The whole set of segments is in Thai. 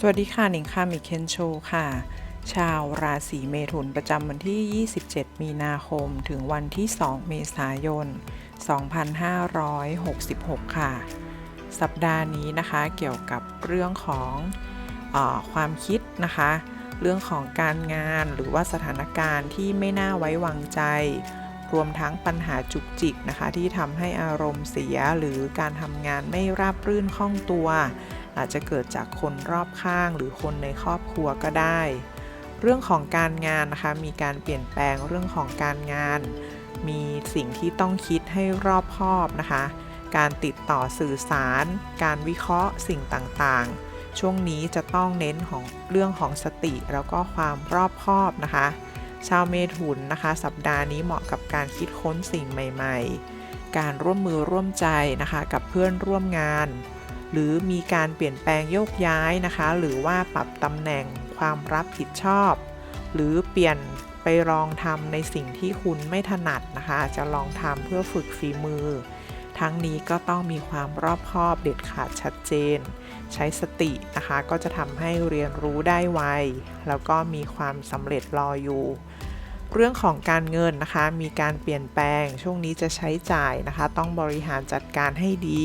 สวัสดีค่ะหนิงค่ะมิเคนโชค่ะ ชาวราศีเมถุนประจำวันที่ 27 มีนาคม ถึงวันที่ 2 เมษายน 2566 ค่ะ สัปดาห์นี้นะคะเกี่ยวกับเรื่องของอความคิดนะคะ เรื่องของการงานหรือว่าสถานการณ์ที่ไม่น่าไว้วางใจ รวมทั้งปัญหาจุกจิกนะคะ ที่ทำให้อารมณ์เสียหรือการทำงานไม่ราบรื่นคล่องตัว อาจจะเกิดจากคนรอบข้างหรือคนในครอบครัวก็ได้ เรื่องของการงานนะคะ มีการเปลี่ยนแปลงเรื่องของการงาน มีสิ่งที่ต้องคิดให้รอบคอบนะคะ การติดต่อสื่อสาร การวิเคราะห์สิ่งต่างๆ ช่วงนี้จะต้องเน้นของเรื่องของสติแล้วก็ความรอบคอบนะคะ ชาวเมถุนนะคะ สัปดาห์นี้เหมาะกับการคิดค้นสิ่งใหม่ ๆ การร่วมมือร่วมใจนะคะ กับเพื่อนร่วมงาน หรือมีการเปลี่ยนแปลงโยกย้ายนะคะ หรือว่าปรับตำแหน่งความรับผิดชอบ หรือเปลี่ยนไปลองทำในสิ่งที่คุณไม่ถนัดนะคะ จะลองทำเพื่อฝึกฝีมือ ทั้งนี้ก็ต้องมีความรอบคอบเด็ดขาดชัดเจน ใช้สตินะคะ ก็จะทำให้เรียนรู้ได้ไว แล้วก็มีความสำเร็จรออยู่เรื่องของการเงินนะคะ มีการเปลี่ยนแปลง ช่วงนี้จะใช้จ่ายนะคะ ต้องบริหารจัดการให้ดี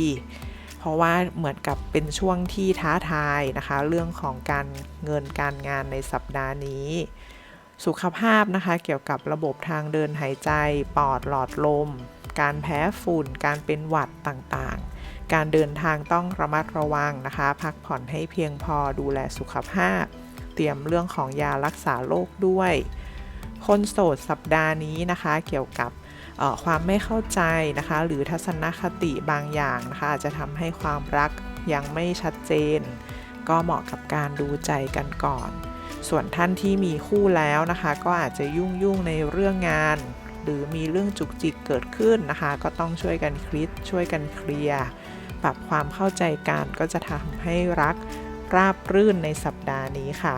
เพราะว่าเหมือนกับเป็นช่วงที่ท้าทายนะคะ เรื่องของการเงินการงานในสัปดาห์นี้ สุขภาพนะคะ เกี่ยวกับระบบทางเดินหายใจ ปอดหลอดลม การแพ้ฝุ่น การเป็นหวัดต่างๆ การเดินทางต้องระมัดระวังนะคะ พักผ่อนให้เพียงพอดูแลสุขภาพ เตรียมเรื่องของยารักษาโรคด้วย คนโสดสัปดาห์นี้นะคะ เกี่ยวกับ ความไม่เข้าใจนะคะ หรือทัศนคติบางอย่างนะคะ อาจจะทำให้ความรักยังไม่ชัดเจน ก็เหมาะกับการดูใจกันก่อน ส่วนท่านที่มีคู่แล้วนะคะ ก็อาจจะยุ่งยุ่งในเรื่องงาน หรือมีเรื่องจุกจิกเกิดขึ้นนะคะ ก็ต้องช่วยกันคิดช่วยกันเคลียร์ปรับความเข้าใจกันก็จะทำให้รักราบรื่นในสัปดาห์นี้ค่ะ